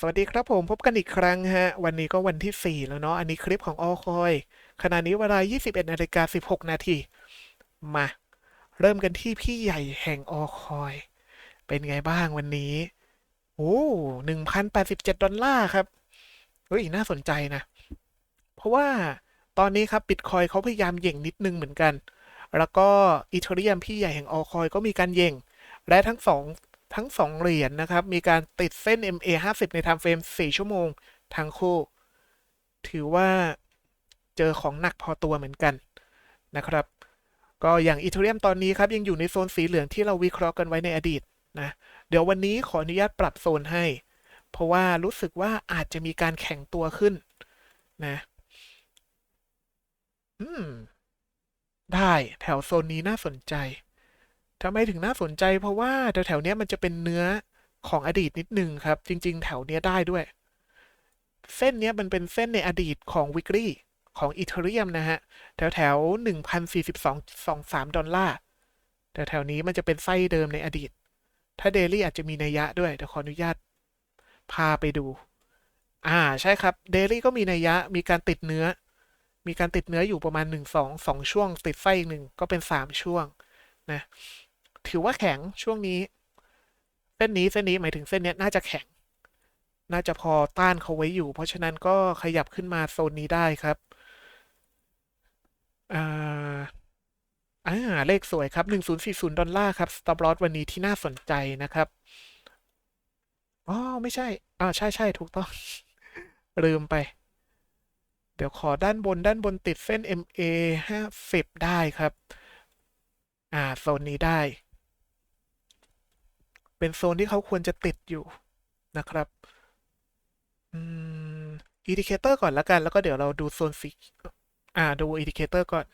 สวัสดีครับผมพบกันอีกครั้งฮะ วันนี้ก็วันที่ 4 แล้วเนาะ อันนี้คลิปของออคอยขณะนี้เวลา 21นาฬิกา16 นาที มา เริ่มกันที่พี่ใหญ่แห่งออคอย เป็นไงบ้างวันนี้ โอ้1,087ดอลลาร์ครับ เฮ้ย น่าสนใจนะ เพราะว่าตอนนี้ครับบิตคอยเขาพยายามเหย่งนิดนึงเหมือนกัน แล้วก็อีเทเรียมพี่ใหญ่แห่งออคอยก็มีการเหย่งและทั้งสอง ทั้งสองเหรียญนะครับ มีการติดเส้น MA 50 ในไทม์เฟรม 4 ชั่วโมงทั้งคู่ ถือว่าเจอของหนักพอตัวเหมือนกันนะครับ ก็อย่างอีเทเรียมตอนนี้ครับ ยังอยู่ในโซนสีเหลืองที่เราวิเคราะห์กันไว้ในอดีตนะ เดี๋ยววันนี้ขออนุญาตปรับโซนให้ เพราะว่ารู้สึกว่าอาจจะมีการแข็งตัวขึ้นนะอืม ได้แถวโซนนี้น่าสนใจ ทำไมถึงน่าสนใจเพราะว่าแถวๆนี้มันจะเป็นเนื้อของอดีตนิดนึงครับ จริง ๆ แถวเนี้ยได้ด้วย เส้นเนี้ยมันเป็นเส้นในอดีตของวิกฤตของอีเทเรียมนะฮะ แถวแถวหนึ่งพันสี่สิบสองสองสามดอลลาร์แต่แถวนี้มันจะเป็นไส้เดิมในอดีต ถ้าเดลี่อาจจะมีนัยยะด้วยเดี๋ยวขออนุญาต พาไปดู อ่าใช่ครับเดลี่ก็มีนัยยะมีการติดเนื้อ มีการติดเนื้ออยู่ประมาณหนึ่งสองสองช่วง ติดไส้อีกหนึ่งก็เป็นสามช่วงนะ ถือว่าแข็งช่วงนี้ เส้นนี้เส้นนี้หมายถึงเส้นนี้น่าจะแข็ง น่าจะพอต้านเขาไว้อยู่ เพราะฉะนั้นก็ขยับขึ้นมาโซนนี้ได้ครับอ่าอ่าเลขสวยครับ 1040 ดอลลาร์ครับ stop loss วันนี้ที่น่าสนใจนะครับ อ๋อ ไม่ใช่ อ่า ใช่ใช่ถูกต้อง ลืมไป เดี๋ยวขอด้านบนด้านบนติดเส้น MA 50 ได้ครับ อ่า โซนนี้ได้ เป็นโซนที่เขาควรจะติดอยู่นะครับอืมอินดิเคเตอร์ก่อนแล้วกัน แล้วก็เดี๋ยวเราดูโซนสีอ่าดูอินดิเคเตอร์ก่อน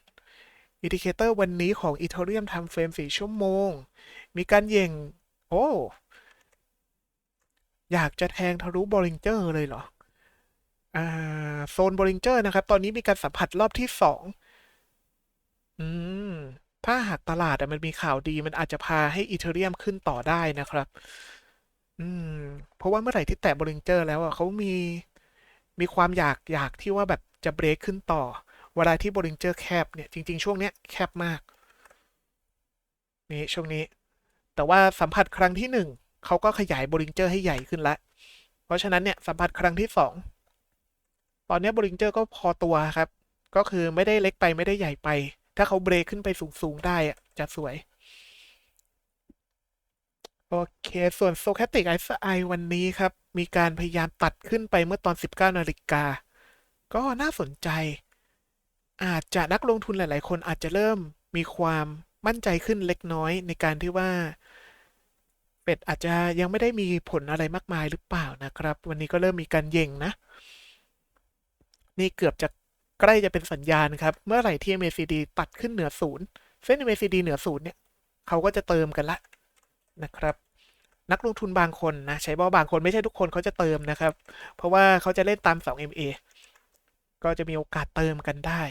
อินดิเคเตอร์วันนี้ของ Ethereum Time Frame 4ชั่วโมง มีการเย่ง โอ้ อยากจะแทงทะลุบอลิงเจอร์เลยเหรอ อ่า โซนบอลิงเจอร์นะครับ ตอนนี้มีการสัมผัสรอบที่สอง ถ้าหากตลาดมันมีข่าวดีมันอาจจะพาให้อีเทเรียมขึ้นต่อได้นะครับ อืม เพราะว่าเมื่อไหร่ที่แตะบริงเจอร์แล้วอะเขามีมีความอยากอยากที่ว่าแบบจะเบรกขึ้นต่อ เวลาที่บริงเจอร์แคบเนี่ยจริง ๆ ช่วงเนี้ยแคบมาก นี่ช่วงนี้ แต่ว่าสัมผัสครั้งที่หนึ่งเขาก็ขยายบริงเจอร์ให้ใหญ่ขึ้นละ เพราะฉะนั้นเนี่ยสัมผัสครั้งที่สองตอนนี้บริงเจอร์ก็พอตัวครับ ก็คือไม่ได้เล็กไปไม่ได้ใหญ่ไป ถ้าเขาเบรกขึ้นไปสูง ๆ ได้อะจะสวย โอเค ส่วน Stochastic RSI วันนี้ครับ มีการพยายามตัดขึ้นไปเมื่อตอน 19นาฬิกา ก็น่าสนใจ อาจจะนักลงทุนหลาย ๆ คนอาจจะเริ่มมีความมั่นใจขึ้นเล็กน้อยในการที่ว่าเป็ดอาจจะยังไม่ได้มีผลอะไรมากมายหรือเปล่านะครับ วันนี้ก็เริ่มมีการเย่งนะ นี่เกือบจะ ใกล้จะเป็นสัญญาณครับ เมื่อไหร่ที่ MACD ตัดขึ้นเหนือศูนย์เส้น MACD เหนือศูนย์เนี่ยเขาก็จะเติมกันละนะครับ นักลงทุนบางคนนะใช้บอบางคนไม่ใช่ทุกคนเขาจะเติมนะครับ เพราะว่าเขาจะเล่นตาม 2MA ก็จะมีโอกาสเติมกันได้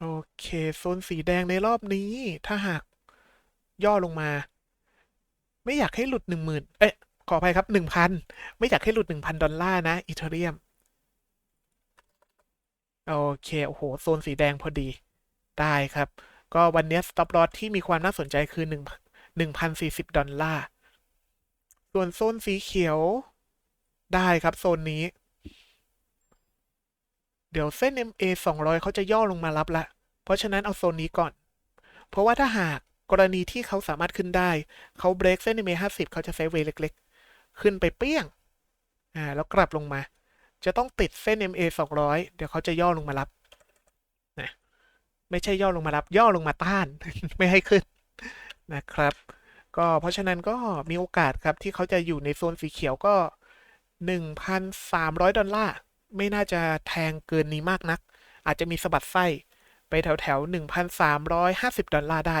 โอเคโซนสีแดงในรอบนี้ ถ้าหากย่อลงมา ไม่อยากให้หลุดหนึ่งหมื่นเอ๊ะขออภัยครับหนึ่งพันไม่อยากให้หลุดหนึ่งพันดอลลาร์นะอีเทเรียม โอเค โอ้โห โซนสีแดงพอดี ได้ครับ ก็วันนี้ stop loss ที่มีความน่าสนใจคือ1 1,040 ดอลลาร์ ส่วนโซนสีเขียว ได้ครับโซนนี้ เดี๋ยวเส้น MA 200 เขาจะย่อลงมารับละ เพราะฉะนั้นเอาโซนนี้ก่อน เพราะว่าถ้าหากกรณีที่เขาสามารถขึ้นได้ เขาเบรกเส้น MA 50 เขาจะไซด์เวยเล็ก ๆ ขึ้นไปเปี้ยง อ่า แล้วกลับลงมา จะต้องติดเส้น MA 200 เดี๋ยวเขาจะย่อลงมารับนะไม่ใช่ย่อลงมารับ ย่อลงมาต้าน ไม่ให้ขึ้นนะครับ ก็เพราะฉะนั้นก็มีโอกาสครับที่เขาจะอยู่ในโซนสีเขียวก็ 1,300 ดอลลาร์ ไม่น่าจะแทงเกินนี้มากนัก อาจจะมีสะบัดไส้ไปแถวแถว1,350 ดอลลาร์ได้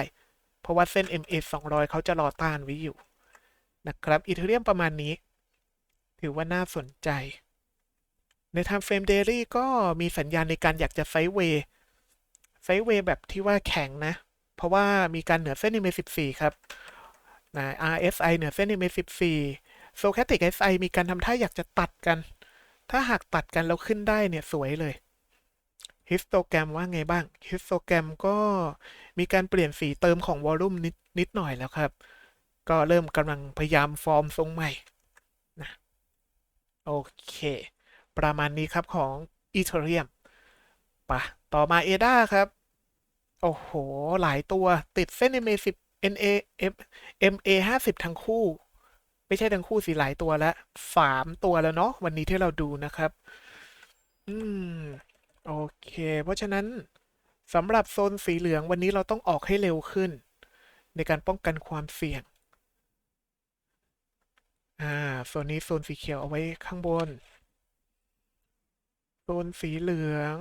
เพราะว่าเส้น MA 200 เขาจะรอต้านไว้อยู่นะครับอีเทเรียมประมาณนี้ ถือว่าน่าสนใจ ใน Time Frame Daily ก็มีสัญญาณในการอยากจะไซด์เวย์ไซด์เวย์แบบที่ว่าแข็งนะ เพราะว่ามีการเหนือเส้น MA 14 ครับนะ RSI เหนือเส้น MA 14โซแคติกไอไอมีการทำท่าอยากจะตัดกัน ถ้าหากตัดกันแล้วขึ้นได้เนี่ยสวยเลยฮิสโตแกรมว่าไงบ้างฮิสโตแกรมก็มีการเปลี่ยนสีเติมของวอลลุ่มนิดนิดหน่อยแล้วครับ ก็เริ่มกำลังพยายามฟอร์มทรงใหม่นะโอเค ประมาณนี้ครับของอีเทเรียมปะต่อมาเอดาครับ โอ้โห หลายตัวติดเส้น MA 10 NA MA 50 ทั้งคู่ ไม่ใช่ทั้งคู่สิหลายตัวแล้วสามตัวแล้วเนาะวันนี้ที่เราดูนะครับ อืม โอเค เพราะฉะนั้นสำหรับโซนสีเหลืองวันนี้เราต้องออกให้เร็วขึ้น ในการป้องกันความเสี่ยง อ่า โซนนี้โซนสีเขียวเอาไว้ข้างบน โซนสีเหลือง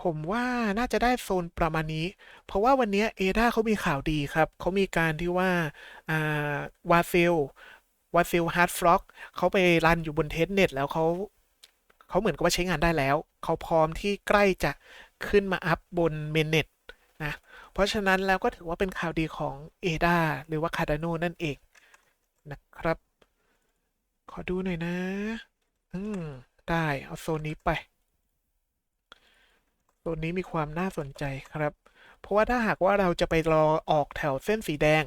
ผมว่าน่าจะได้โซนประมาณนี้ เพราะว่าวันนี้เอดาเขามีข่าวดีครับ เขามีการที่ว่า อ่าวาซิลวาซิลฮาร์ดฟล็อกเขาไปรันอยู่บนเทสเน็ตแล้วเขาเขาเหมือนกับว่าใช้งานได้แล้ว เขาพร้อมที่ใกล้จะขึ้นมาอัพบนเมนเน็ตนะ เพราะฉะนั้นแล้วก็ถือว่าเป็นข่าวดีของ ADA หรือว่า Cardano นั่นเองนะครับ ขอดูหน่อยนะ อืม ได้ เอาโซนนี้ไป โซนนี้มีความน่าสนใจครับ เพราะว่าถ้าหากว่าเราจะไปรอออกแถวเส้นสีแดง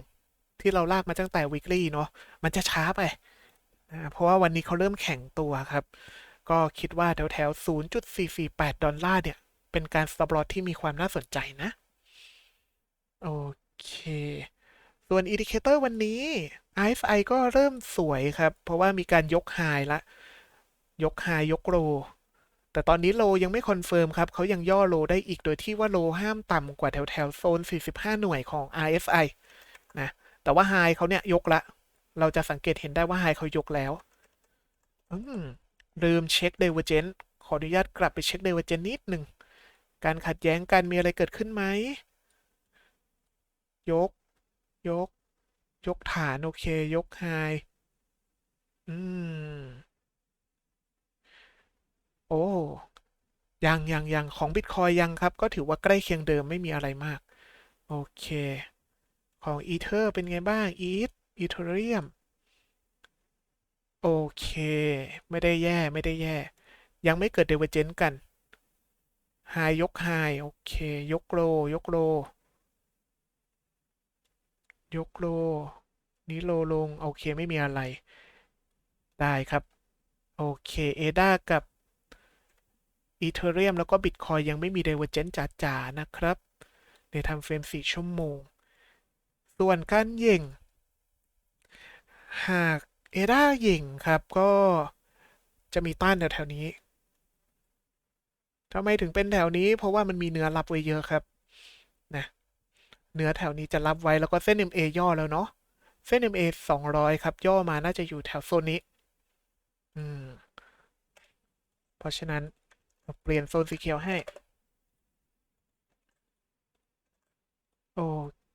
ที่เราลากมาตั้งแต่ weekly เนาะ มันจะช้าไปนะเพราะว่าวันนี้เขาเริ่มแข็งตัวครับ ก็คิดว่าแถวแถว 0.448 ดอลลาร์เนี่ย เป็นการสตอปลอที่มีความน่าสนใจนะ โอเค ส่วนอินดิเคเตอร์วันนี้ RSI ก็เริ่มสวยครับ เพราะว่ามีการยกไฮละ ยกไฮยกโลแต่ตอนนี้โลยังไม่คอนเฟิร์มครับ เขายังย่อโลได้อีกโดยที่ว่าโลห้ามต่ำกว่าแถวแถวโซน 45 หน่วยของ RSI นะ แต่ว่าไฮเขาเนี่ยยกละ เราจะสังเกตเห็นได้ว่าไฮเขายกแล้วอืมลืมเช็ค Divergence ขออนุญาตกลับไปเช็ค Divergence นิดหนึ่ง การขัดแย้งกันมีอะไรเกิดขึ้นไหม ยก ยก ยกฐาน โอเค ยกไฮอืม โอ้ยังยังยังของ Bitcoin ยังครับ ก็ถือว่าใกล้เคียงเดิมไม่มีอะไรมาก โอเค ของ Ether เป็นไงบ้าง ETH Ethereum โอเค ไม่ได้แย่ไม่ได้แย่ ยังไม่เกิด Divergence กันไฮยกไฮโอเค ยกโลยกโล ยกโล นี้โลลง โอเคไม่มีอะไร ได้ครับ โอเคเอดากับ อีเทเรียมแล้วก็บิตคอยยังไม่มี Divergence จ๋าๆ นะครับ ในทำเฟรม 4 ชั่วโมง ส่วนการเย่ง หากเอดาหยิ่งครับ ก็จะมีต้านแถวๆนี้ทำไมถึงเป็นแถวนี้ เพราะว่ามันมีเนื้อรับไว้เยอะครับนะเนื้อแถวนี้จะรับไว้แล้วก็เส้น MA ย่อแล้วเนาะเส้น MA 200 ครับ ย่อมาน่าจะอยู่แถวโซนนี้ อืม เพราะฉะนั้น เปลี่ยนโซนสีเขียวให้ โอ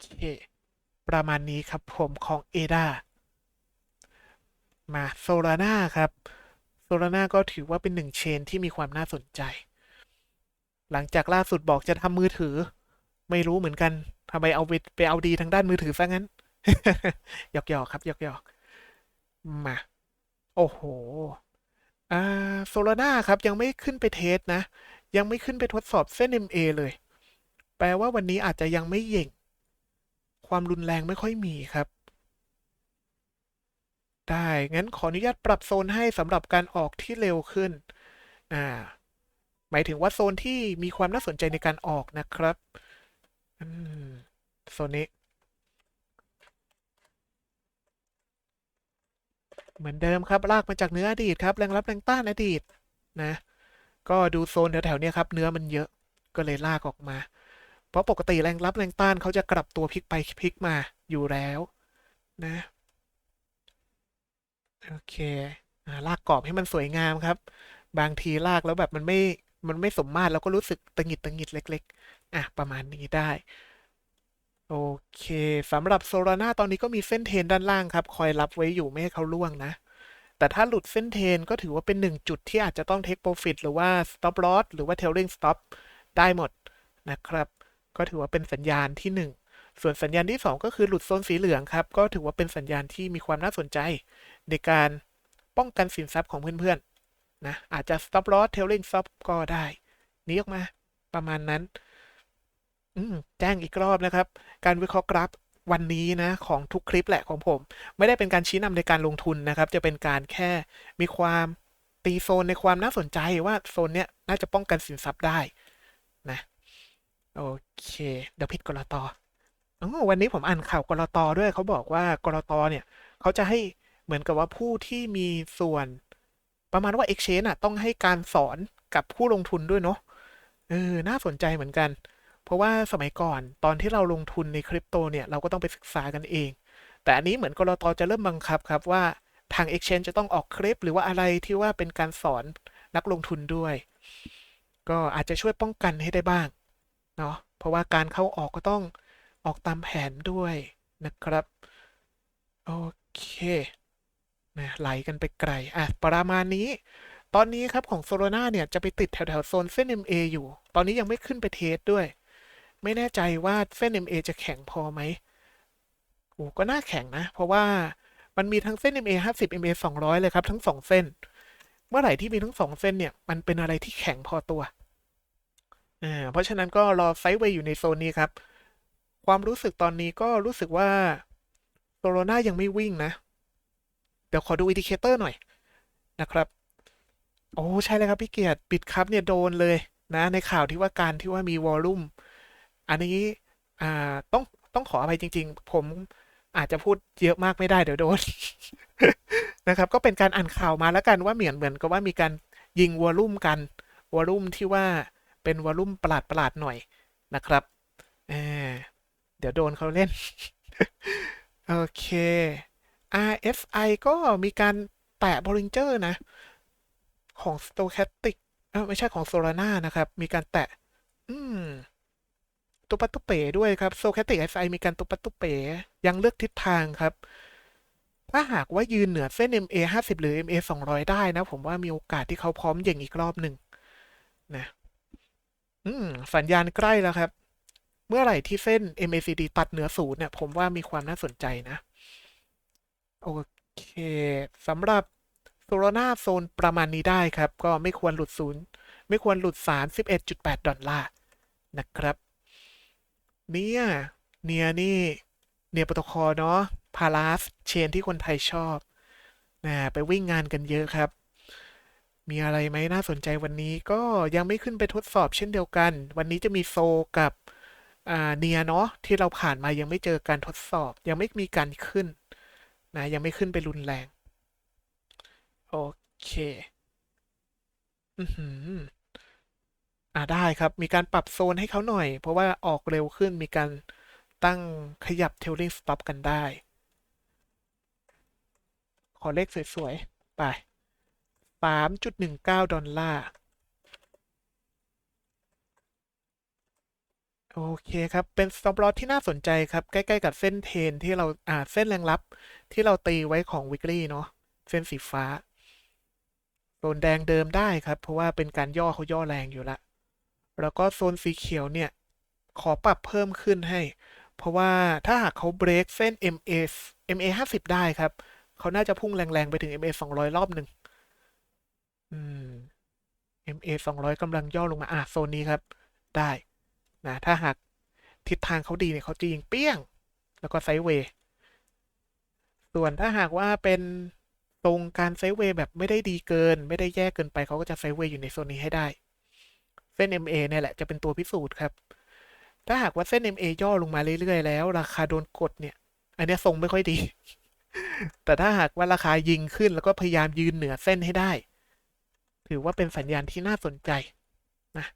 เค ประมาณนี้ครับผมของ ADA มาโซลาร่าครับโซลาร่าก็ถือว่าเป็นหนึ่งเชนที่มีความน่าสนใจ หลังจากล่าสุดบอกจะทำมือถือ ไม่รู้เหมือนกันทำไมเอาไปเอาดีทางด้านมือถือซะงั้นหยอกๆครับหยอกๆมา โอ้โห อ่าโซลาร่าครับยังไม่ขึ้นไปเทสนะ ยังไม่ขึ้นไปทดสอบเส้น MA เลย แปลว่าวันนี้อาจจะยังไม่เย่ง ความรุนแรงไม่ค่อยมีครับ ได้ งั้นขออนุญาตปรับโซนให้สำหรับการออกที่เร็วขึ้นอ่าหมายถึงว่าโซนที่มีความน่าสนใจในการออกนะครับอืมโซนนี้ เหมือนเดิมครับลากมาจากเนื้ออดีตครับแรงรับแรงต้านอดีตนะ ก็ดูโซนแถวๆเนี้ยครับเนื้อมันเยอะก็เลยลากออกมา เพราะปกติแรงรับแรงต้านเขาจะกลับตัวพลิกไปพลิกมาอยู่แล้วนะโอเคอลากกรอบให้มันสวยงามครับ บางทีลากแล้วแบบมันไม่มันไม่สมมาตรเราก็รู้สึกตังหิดตังหงิดเล็ก ๆ อะ ประมาณนี้ได้ โอเคสำหรับโซลาร่าตอนนี้ก็มีเส้นเทนด้านล่างครับ คอยรับไว้อยู่ไม่ให้เขาล่วงนะ แต่ถ้าหลุดเส้นเทนก็ถือว่าเป็นหนึ่งจุดที่อาจจะต้อง take profit หรือว่า stop loss หรือว่า trailing stop ได้หมดนะครับ ก็ถือว่าเป็นสัญญาณที่หนึ่งส่วนสัญญาณที่ 2 ก็คือหลุดโซนสีเหลืองครับ ก็ถือว่าเป็นสัญญาณที่มีความน่าสนใจ ในการป้องกันสินทรัพย์ของเพื่อนๆนะอาจจะ stop loss trailing stop ก็ได้หนี้ออกมาประมาณนั้น อืมแจ้งอีกรอบนะครับ การวิเคราะห์กราฟวันนี้นะของทุกคลิปแหละของผม ไม่ได้เป็นการชี้นำในการลงทุนนะครับ จะเป็นการแค่มีความตีโซนในความน่าสนใจว่าโซนเนี้ยน่าจะป้องกันสินทรัพย์ได้นะโอเคเดี๋ยวผิดกรตอ๋อวันนี้ผมอ่านข่าวกรตด้วยเขาบอกว่ากรตเนี่ยเขาจะให้เหมือนกับว่าผู้ที่มีส่วนประมาณว่า Exchange อะต้องให้การสอนกับผู้ลงทุนด้วยเนาะเออน่าสนใจเหมือนกัน เพราะว่าสมัยก่อนตอนที่เราลงทุนในคริปโตเนี่ยเราก็ต้องไปศึกษากันเอง แต่อันนี้เหมือนกรตจะเริ่มบังคับครับว่าทาง Exchange จะต้องออกคลิป หรือว่าอะไรที่ว่าเป็นการสอนนักลงทุนด้วย ก็อาจจะช่วยป้องกันให้ได้บ้างเนาะเพราะว่าการเข้าออกก็ต้องออกตามแผนด้วยนะครับ โอเคนะไหลกันไปไกล อะ ประมาณนี้ ตอนนี้ครับของโซโลนาเนี่ย จะไปติดแถวๆโซนเส้น MA อยู่ ตอนนี้ยังไม่ขึ้นไปเทสด้วย ไม่แน่ใจว่าเส้น MA จะแข็งพอไหมโอ้ก็น่าแข็งนะ เพราะว่ามันมีทั้งเส้น MA 50 MA 200 เลยครับ ทั้งสองเส้น เมื่อไหร่ที่มีทั้งสองเส้นเนี่ย มันเป็นอะไรที่แข็งพอตัวอ่าเพราะฉะนั้นก็รอไซด์เวย์อยู่ในโซนนี้ครับ ความรู้สึกตอนนี้ก็รู้สึกว่าโซโลนายังไม่วิ่งนะ เดี๋ยวขอดูอินดิเคเตอร์หน่อยนะครับ โอ้ ใช่เลยครับพี่เกียรติปิดครับเนี่ยโดนเลยนะในข่าวที่ว่าการที่ว่ามีวอลลุ่ม อันนี้อ่าต้องต้องขออภัยจริง ๆ ผมอาจจะพูดเยอะมากไม่ได้เดี๋ยวโดนนะครับ ก็เป็นการอ่านข่าวมาแล้วกันว่าเหมือนเหมือนกับว่ามีการยิงวอลลุ่มกันวอลลุ่มที่ว่าเป็นวอลลุ่มประหลาดประหลาดหน่อยนะครับเเดี๋ยวโดนเขาเล่น โอเค RSI ก็มีการแตะ Bollinger นะ ของ Stochastic ไม่ใช่ของ Solana นะครับ มีการแตะ อืม ตุปตุเป๋ด้วยครับ Stochastic RSI มีการตุปตุเป๋ยังเลือกทิศทางครับ ถ้าหากว่ายืนเหนือเส้น MA 50 หรือ MA 200 ได้นะ ผมว่ามีโอกาสที่เขาพร้อมย่งอีกรอบหนึ่งนะสัญญาณใกล้แล้วครับ เมื่อไหร่ที่เส้น MACD ตัดเหนือศูนย์เนี่ย ผมว่ามีความน่าสนใจนะ โอเคสำหรับโซโลนาโซนประมาณนี้ได้ครับ ก็ไม่ควรหลุดศูนย์ไม่ควรหลุด 31.8 ดอลลาร์นะครับ เนี่ย เนียนี่ เนียโปรโตคอลเนาะพาราสเชนที่คนไทยชอบนะไปวิ่งงานกันเยอะครับ มีอะไรไหมน่าสนใจวันนี้ก็ยังไม่ขึ้นไปทดสอบเช่นเดียวกัน วันนี้จะมีโซกับเนียเนาะที่เราผ่านมายังไม่เจอการทดสอบ ยังไม่มีการขึ้นนะยังไม่ขึ้นไปรุนแรง โอเค อือหือ อ่าได้ครับ มีการปรับโซนให้เขาหน่อย เพราะว่าออกเร็วขึ้นมีการตั้งขยับเทลลิงสต็อปกันได้ ขอเลขสวย ๆ ไป 3.19 ดอลลาร์ โอเคครับ เป็นสต็อปลอสที่น่าสนใจครับ ใกล้ ๆ กับเส้นเทนที่เรา อ่า เส้นแรงรับที่เราตีไว้ของวิกฤตเนาะ เส้นสีฟ้าโซนแดงเดิมได้ครับ เพราะว่าเป็นการย่อเขาย่อแรงอยู่ละ แล้วก็โซนสีเขียวเนี่ย ขอปรับเพิ่มขึ้นให้ เพราะว่าถ้าหากเขาเบรกเส้น MA MA 50 ได้ครับ เขาน่าจะพุ่งแรงๆ ไปถึง MA 200 รอบหนึ่งอืม MA 200กำลังย่อลงมาอะโซนนี้ครับ ได้นะถ้าหากทิศทางเขาดีเนี่ยเขาจะยิงเปี้ยง แล้วก็ไซด์เวย์ส่วนถ้าหากว่าเป็นตรงการไซด์เวย์แบบไม่ได้ดีเกิน ไม่ได้แย่เกินไปเขาก็จะไซด์เวย์อยู่ในโซนนี้ให้ได้ เส้น MA เนี่ยแหละจะเป็นตัวพิสูจน์ครับ ถ้าหากว่าเส้น MA ย่อลงมาเรื่อยๆ แล้ว ราคาโดนกดเนี่ย อันนี้ทรงไม่ค่อยดี แต่ถ้าหากว่าราคายิงขึ้นแล้วก็พยายามยืนเหนือเส้นให้ได้ ถือว่าเป็นสัญญาณที่น่าสนใจนะ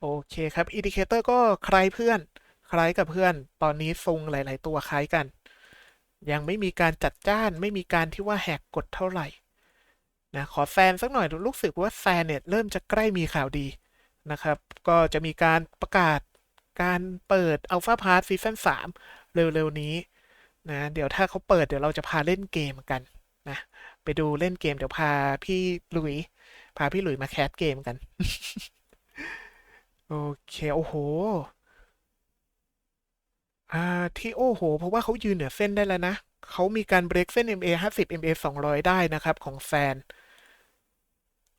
โอเคครับอินดิเคเตอร์ก็คล้ายเพื่อน คล้ายกับเพื่อน ตอนนี้ทรงหลาย ๆ ตัวคล้ายกัน ยังไม่มีการจัดจ้านไม่มีการที่ว่าแหกกฎเท่าไหร่ นะขอแซนสักหน่อยรู้สึกว่าแซนเนี่ยเริ่มจะใกล้มีข่าวดีนะครับ ก็จะมีการประกาศการเปิด Alpha Pass ซีซั่น3เร็วๆนี้นะเดี๋ยวถ้าเขาเปิดเดี๋ยวเราจะพาเล่นเกมกันนะไปดูเล่นเกมเดี๋ยวพาพี่หลุย พาพี่หลุยมาแคสเกมกัน โอเคโอ้โหอ่าที่โอ้โห เพราะว่าเขายืนเหนือเส้นได้แล้วนะเขามีการเบรกเส้น MA 50 MA 200 ได้นะครับ ของแฟน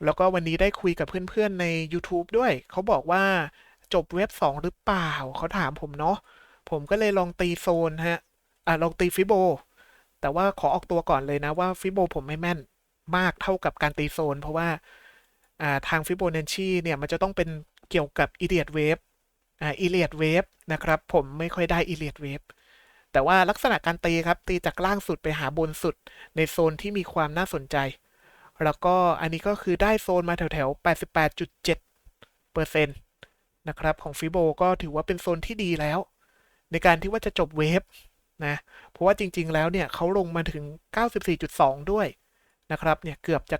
แล้วก็วันนี้ได้คุยกับเพื่อนๆใน YouTube ด้วย เขาบอกว่าจบเว็บ 2 หรือเปล่า เขาถามผมเนาะ ผมก็เลยลองตีโซนฮะ อ่าลองตีฟิโบ แต่ว่าขอออกตัวก่อนเลยนะว่าฟิโบผมไม่แม่นมากเท่ากับการตีโซน เพราะว่า อ่า ทางฟิโบนัชชีเนี่ยมันจะต้องเป็นเกี่ยวกับอีเดียดเวฟ อ่า อีเลียดเวฟนะครับ ผมไม่ค่อยได้อีเลียดเวฟ แต่ว่าลักษณะการตีครับ ตีจากล่างสุดไปหาบนสุด ในโซนที่มีความน่าสนใจ แล้วก็อันนี้ก็คือได้โซนมาแถวๆ 88.7เปอร์เซ็นต์นะครับของฟิโบก็ถือว่าเป็นโซนที่ดีแล้ว ในการที่ว่าจะจบเวฟนะ เพราะว่าจริงๆ แล้วเนี่ยเขาลงมาถึง 94.2 ด้วยนะครับเนี่ยเกือบจะ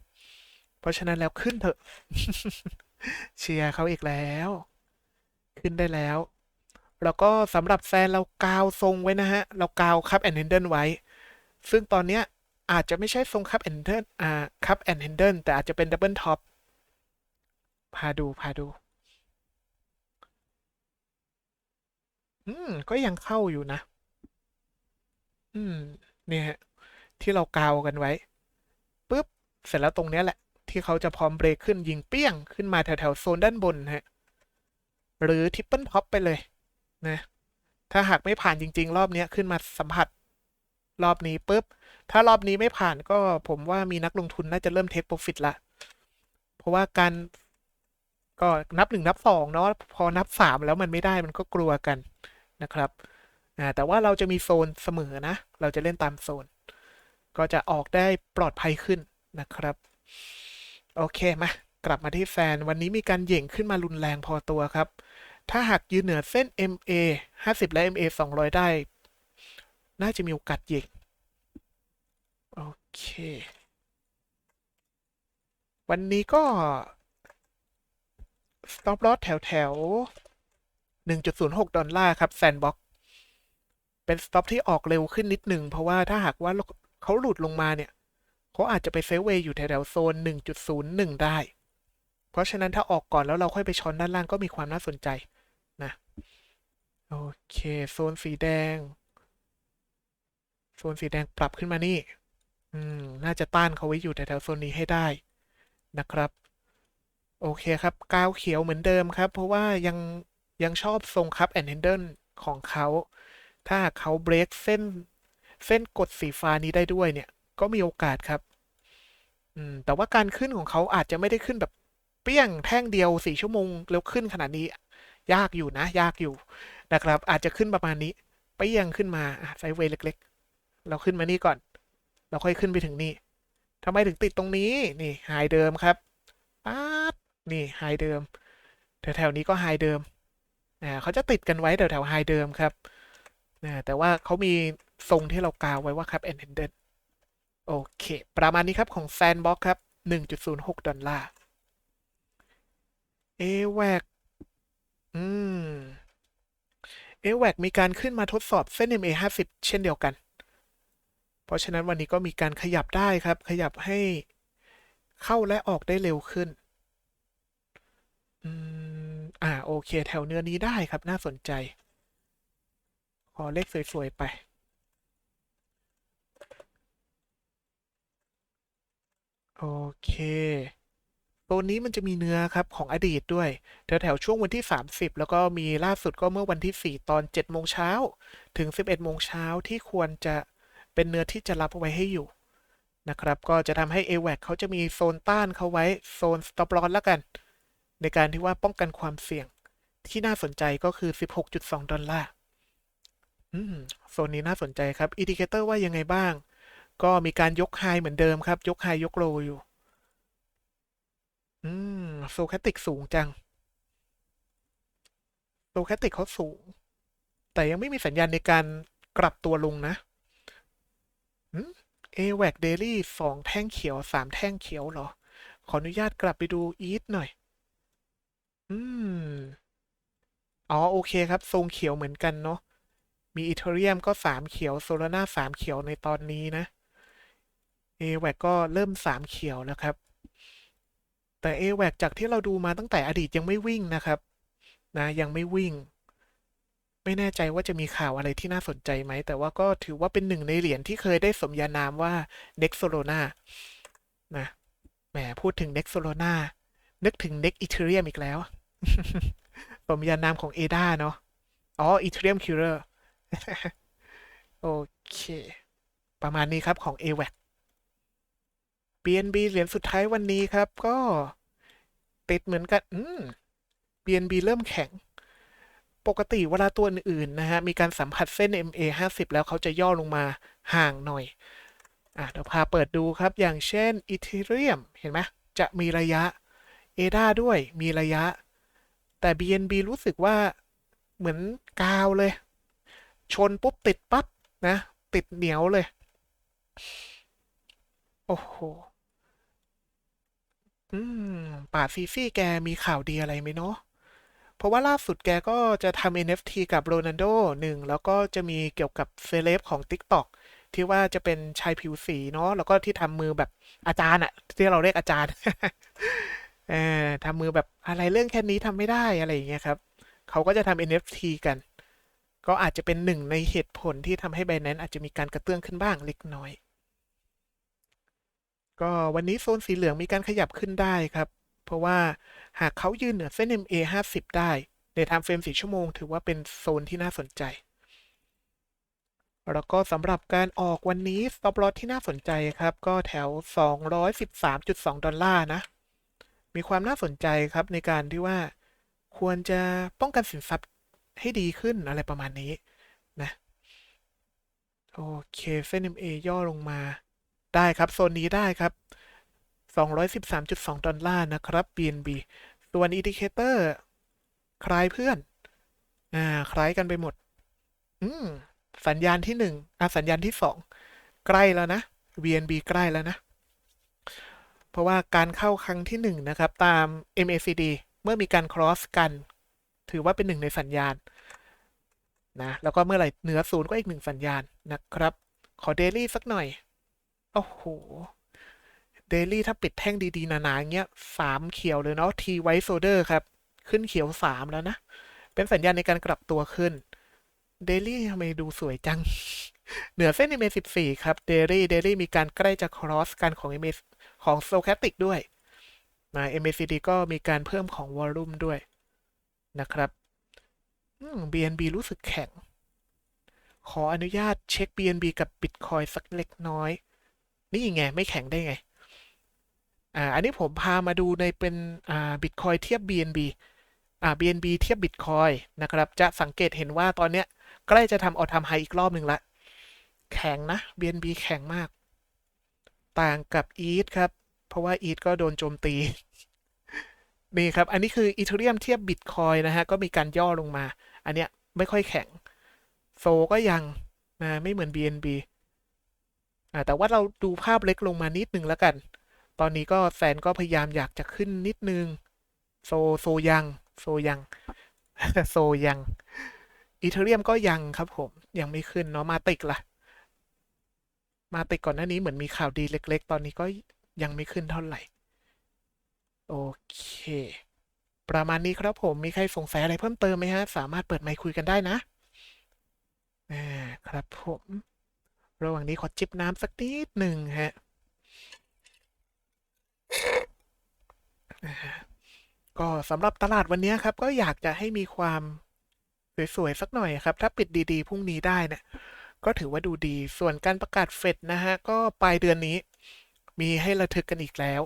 94.2 เพราะฉะนั้นแล้วขึ้นเถอะ เชียร์เขาอีกแล้ว ขึ้นได้แล้ว แล้วก็สำหรับแฟนเรากาวทรงไว้นะฮะ เรากาวคัพแอนเฮนเดิลไว้ ซึ่งตอนเนี้ย อาจจะไม่ใช่ทรงคัพแอนเดิลอ่าคัพแอนด์เฮนเดิลแต่อาจจะเป็นดับเบิลท็อปพาดูพาดู อืม ก็ยังเข้าอยู่นะ อืม เนี่ยฮะที่เรากาวกันไว้ปุ๊บ เสร็จแล้วตรงเนี้ยแหละ ที่เขาจะพร้อมเบรกขึ้นยิงเปี้ยง ขึ้นมาแถวๆโซนด้านบนฮะ หรือทิปเปิลท็อปไปเลยนะ ถ้าหากไม่ผ่านจริง ๆ รอบเนี้ยขึ้นมาสัมผัส รอบนี้ปุ๊บ ถ้ารอบนี้ไม่ผ่านก็ผมว่ามีนักลงทุนน่าจะเริ่มเทคโปรฟิตละเพราะว่าการก็นับหนึ่งนับสองเนาะพอนับสามแล้วมันไม่ได้มันก็กลัวกันนะครับแต่ว่าเราจะมีโซนเสมอนะ เราจะเล่นตามโซน ก็จะออกได้ปลอดภัยขึ้นนะครับ โอเคมากลับมาที่แฟน วันนี้มีการเหย่งขึ้นมารุนแรงพอตัวครับ ถ้าหากยืนเหนือเส้น MA 50 และ MA 200 ได้ น่าจะมีโอกาสเหย่ง เค วันนี้ก็ stop loss แถวแถว1.06 ดอลลาร์ครับแซนบ็อกเป็น stop ที่ออกเร็วขึ้นนิดหนึ่ง เพราะว่าถ้าหากว่าเขาหลุดลงมาเนี่ย เขาอาจจะไปเซฟเวย์อยู่แถวๆโซน 1.01 ได้ เพราะฉะนั้นถ้าออกก่อนแล้วเราค่อยไปช้อนด้านล่างก็มีความน่าสนใจนะ โอเค โซนสีแดง โซนสีแดงปรับขึ้นมานี่ อืม น่าจะต้านเขาไว้อยู่แถวๆโซนนี้ให้ได้นะครับ โอเคครับ กาวเขียวเหมือนเดิมครับ เพราะว่ายังยังชอบทรงคัพแอนด์เฮนเดิลของเขา ถ้าเขาเบรกเส้น เส้นกดสีฟ้านี้ได้ด้วยเนี่ย ก็มีโอกาสครับ อืม แต่ว่าการขึ้นของเขาอาจจะไม่ได้ขึ้นแบบเปี้ยงแท่งเดียวสี่ชั่วโมงแล้วขึ้นขนาดนี้ ยากอยู่นะ ยากอยู่นะครับ อาจจะขึ้นประมาณนี้เปี้ยงขึ้นมาไซเวย์เล็ก ๆ เราขึ้นมานี่ก่อน เราค่อยขึ้นไปถึงนี่ทำไมถึงติดตรงนี้นี่ไฮเดิมครับป๊าดนี่ไฮเดิมแถวๆนี้ก็ไฮเดิมนะเขาจะติดกันไว้แถวๆไฮเดิมครับนะแต่ว่าเขามีทรงที่เรากาวไว้ว่าครับ Ended โอเค ประมาณนี้ครับของ Sandbox ครับ 1.06 ดอลลาร์เอแวกอืมเอแวกมีการขึ้นมาทดสอบเส้น MA 50 เช่นเดียวกัน เพราะฉะนั้นวันนี้ก็มีการขยับได้ครับ ขยับให้เข้าและออกได้เร็วขึ้น อืม อ่า โอเค แถวเนื้อนี้ได้ครับ น่าสนใจ ขอเลขสวย ๆ ไป โอเค ตัวนี้มันจะมีเนื้อครับของอดีตด้วย แถวแถวช่วงวันที่ 30 แล้วก็มีล่าสุดก็เมื่อวันที่ 4 ตอน7โมงเช้า ถึง 11โมงเช้าที่ควรจะ เป็นเนื้อที่จะรับไว้ให้อยู่นะครับ ก็จะทำให้ AWAC เขาจะมีโซนต้านเขาไว้โซน stop loss แล้วกัน ในการที่ว่าป้องกันความเสี่ยงที่น่าสนใจก็คือ 16.2 ดอลลาร์โซนนี้น่าสนใจครับอินดิเคเตอร์ว่ายังไงบ้าง ก็มีการยกไฮเหมือนเดิมครับ ยกไฮยกโลอยู่ อืมโซแคติกสูงจังโซแคติกเขาสูง แต่ยังไม่มีสัญญาณในการกลับตัวลงนะ เอแวกเดลี่สองแท่งเขียวสามแท่งเขียวเหรอ ขออนุญาตกลับไปดูอีทหน่อย อืม อ๋อ โอเคครับทรงเขียวเหมือนกันเนาะ มีอีเทเรียมก็สามเขียว โซลาร่าสามเขียวในตอนนี้นะ a w a c ก็เริ่มสามเขียวแล้วครับ แต่ a w a c จากที่เราดูมาตั้งแต่อดีตยังไม่วิ่งนะครับ นะยังไม่วิ่ง ไม่แน่ใจว่าจะมีข่าวอะไรที่น่าสนใจไหม แต่ว่าก็ถือว่าเป็นหนึ่งในเหรียญที่เคยได้สมญานามว่า Next Solana นะแหมพูดถึง Next Solana นึกถึง Next Ethereum อีกแล้ว สมญานามของ ADA เนาะอ๋อ Ethereum Killer โอเค ประมาณนี้ครับของ AWAC BNB เหรียญสุดท้ายวันนี้ครับ ก็ติดเหมือนกัน อืม BNB เริ่มแข็ง ปกติเวลาตัวอื่นๆนะฮะมีการสัมผัสเส้น MA 50 แล้วเขาจะย่อลงมาห่างหน่อยอะเดี๋ยวพาเปิดดูครับอย่างเช่น Ethereum เห็นไหมจะมีระยะ ADA ด้วยมีระยะ แต่ BNB รู้สึกว่าเหมือนกาวเลย ชนปุ๊บติดปั๊บนะ ติดเหนียวเลย โอ้โหอืมป่าซีซี่แกมีข่าวดีอะไรไหมเนาะ เพราะว่าล่าสุดแกก็จะทำ NFT กับโรนัลโดหนึ่งแล้วก็จะมีเกี่ยวกับเซเลบของ TikTok ที่ว่าจะเป็นชายผิวสีเนาะแล้วก็ที่ทำมือแบบอาจารย์อะที่เราเรียกอาจารย์เออทำมือแบบอะไรเรื่องแค่นี้ทำไม่ได้อะไรอย่างเงี้ยครับเขาก็จะทำ NFT กัน ก็อาจจะเป็นหนึ่งในเหตุผลที่ทำให้ b i n a n c อาจจะมีการกระเตื้องขึ้นบ้างเล็กน้อย ก็วันนี้โซนสีเหลืองมีการขยับขึ้นได้ครับ เพราะว่าหากเขายืนเหนือเส้น MA 50 ได้ ในไทม์เฟรม 4 ชั่วโมง ถือว่าเป็นโซนที่น่าสนใจ แล้วก็สำหรับการออกวันนี้ stop loss ที่น่าสนใจครับ ก็แถว 213.2 ดอลลาร์นะ มีความน่าสนใจครับในการที่ว่าควรจะป้องกันสินทรัพย์ให้ดีขึ้นอะไรประมาณนี้นะโอเคเส้น MA ย่อลงมาได้ครับ โซนนี้ได้ครับ 213.2 ดอลลาร์นะครับ BNB ส่วนอินดิเคเตอร์คล้ายเพื่อน อ่า คล้ายกันไปหมด อืม สัญญาณที่หนึ่งอะสัญญาณที่สองใกล้แล้วนะ BNB ใกล้แล้วนะ เพราะว่าการเข้าครั้งที่หนึ่งนะครับ ตาม MACD เมื่อมีการ cross กัน ถือว่าเป็นหนึ่งในสัญญาณ นะ แล้วก็เมื่อไหร่เหนือศูนย์ก็อีกหนึ่งสัญญาณนะครับ ขอเดลี่สักหน่อย โอ้โห เดลี่ถ้าปิดแท่งดีๆหนาๆเงี้ยสามเขียวเลยเนาะทีไวท์โซเดอร์ครับ ขึ้นเขียวสามแล้วนะ เป็นสัญญาณในการกลับตัวขึ้นเดลี่ทำไมดูสวยจัง เหนือเส้น MA 14ครับเดลี่เดลี่มีการใกล้จะ cross กันของ MA ของ stochastic ด้วยมา MACD ก็มีการเพิ่มของ volume ด้วยนะครับอืม BNB รู้สึกแข็ง ขออนุญาตเช็ค BNB กับ Bitcoin สักเล็กน้อย นี่ไง ไม่แข็งได้ไง อ่าอันนี้ผมพามาดูในเป็นอ่า Bitcoin เทียบ BNB อ่า BNB เทียบ Bitcoin นะครับ จะสังเกตเห็นว่าตอนเนี้ยใกล้จะทำออทำไฮอีกรอบหนึ่งละ แข็งนะ BNB แข็งมาก ต่างกับ ETH ครับ เพราะว่า ETH ก็โดนโจมตี นี่ครับ อันนี้คือ Ethereum เทียบ Bitcoin นะฮะ ก็มีการย่อลงมา อันเนี้ยไม่ค่อยแข็ง โซก็ยังนะไม่เหมือน BNB อ่าแต่ว่าเราดูภาพเล็กลงมานิดนึงแล้วกัน ตอนนี้ก็แซนก็พยายามอยากจะขึ้นนิดนึง โซโซยังโซยังโซยังอีเทเรียมก็ยังครับผมยังไม่ขึ้นเนาะมาติกล่ะ มาติกก่อนหน้านี้เหมือนมีข่าวดีเล็ก ๆ ตอนนี้ก็ยังไม่ขึ้นเท่าไหร่ โอเค ประมาณนี้ครับผมมีใครสงสัยอะไรเพิ่มเติมไหมฮะ สามารถเปิดไมค์คุยกันได้นะอครับผม ระหว่างนี้ขอจิบน้ำสักนิดหนึ่งฮะ ก็สำหรับตลาดวันนี้ครับ ก็อยากจะให้มีความสวยๆสักหน่อยครับ ถ้าปิดดีๆพรุ่งนี้ได้เนี่ยก็ถือว่าดูดีส่วนการประกาศเฟดนะฮะ ก็ปลายเดือนนี้ มีให้ระทึกกันอีกแล้ว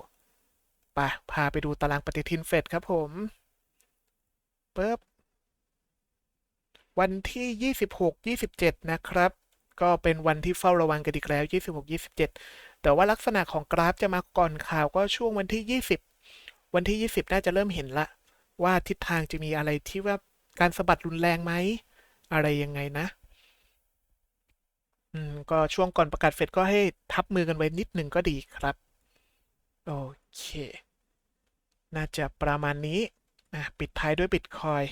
ไปพาไปดูตารางปฏิทินเฟดครับผมปึ๊บวันที่ 26 27 นะครับ ก็เป็นวันที่เฝ้าระวังกันอีกแล้ว 26 27 แต่ว่าลักษณะของกราฟจะมาก่อนข่าวก็ช่วงวันที่ 20 วันที่ 20 น่าจะเริ่มเห็นละ ว่าทิศทางจะมีอะไรที่ว่าการสะบัดรุนแรงไหม อะไรยังไงนะ อืม ก็ช่วงก่อนประกาศเฟดก็ให้ทับมือกันไว้นิดหนึ่งก็ดีครับ โอเค น่าจะประมาณนี้อะปิดท้ายด้วยบิตคอย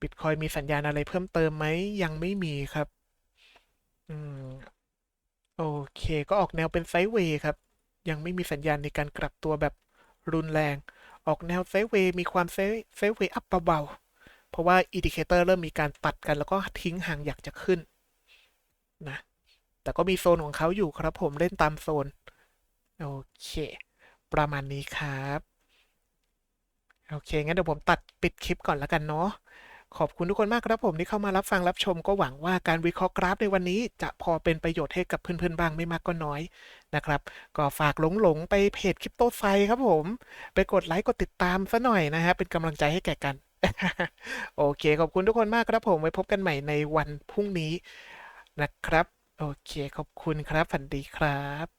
บิตคอยมีสัญญาณอะไรเพิ่มเติมไหม ยังไม่มีครับ อืม โอเค ก็ออกแนวเป็นไซด์เวย์ครับ ยังไม่มีสัญญาณในการกลับตัวแบบรุนแรง ออกแนวไซด์เวย์มีความไซด์เวย์อัพเบาๆ เพราะว่าอินดิเคเตอร์เริ่มมีการตัดกันแล้วก็ทิ้งห่างอยากจะขึ้นนะ แต่ก็มีโซนของเขาอยู่ครับผมเล่นตามโซน โอเค ประมาณนี้ครับ โอเค งั้นเดี๋ยวผมตัดปิดคลิปก่อนแล้วกันเนาะ ขอบคุณทุกคนมากครับผมที่เข้ามารับฟังรับชมก็หวังว่าการวิเคราะห์กราฟในวันนี้ จะพอเป็นประโยชน์ให้กับเพื่อนๆบ้างไม่มากก็น้อยนะครับ ก็ฝากหลงๆไปเพจคริปโตไซครับผม ไปกดไลค์กดติดตามซะหน่อยนะฮะเป็นกำลังใจให้แก่กัน โอเค ขอบคุณทุกคนมากครับผมไว้พบกันใหม่ในวันพรุ่งนี้นะครับ โอเค ขอบคุณครับฝันดีครับ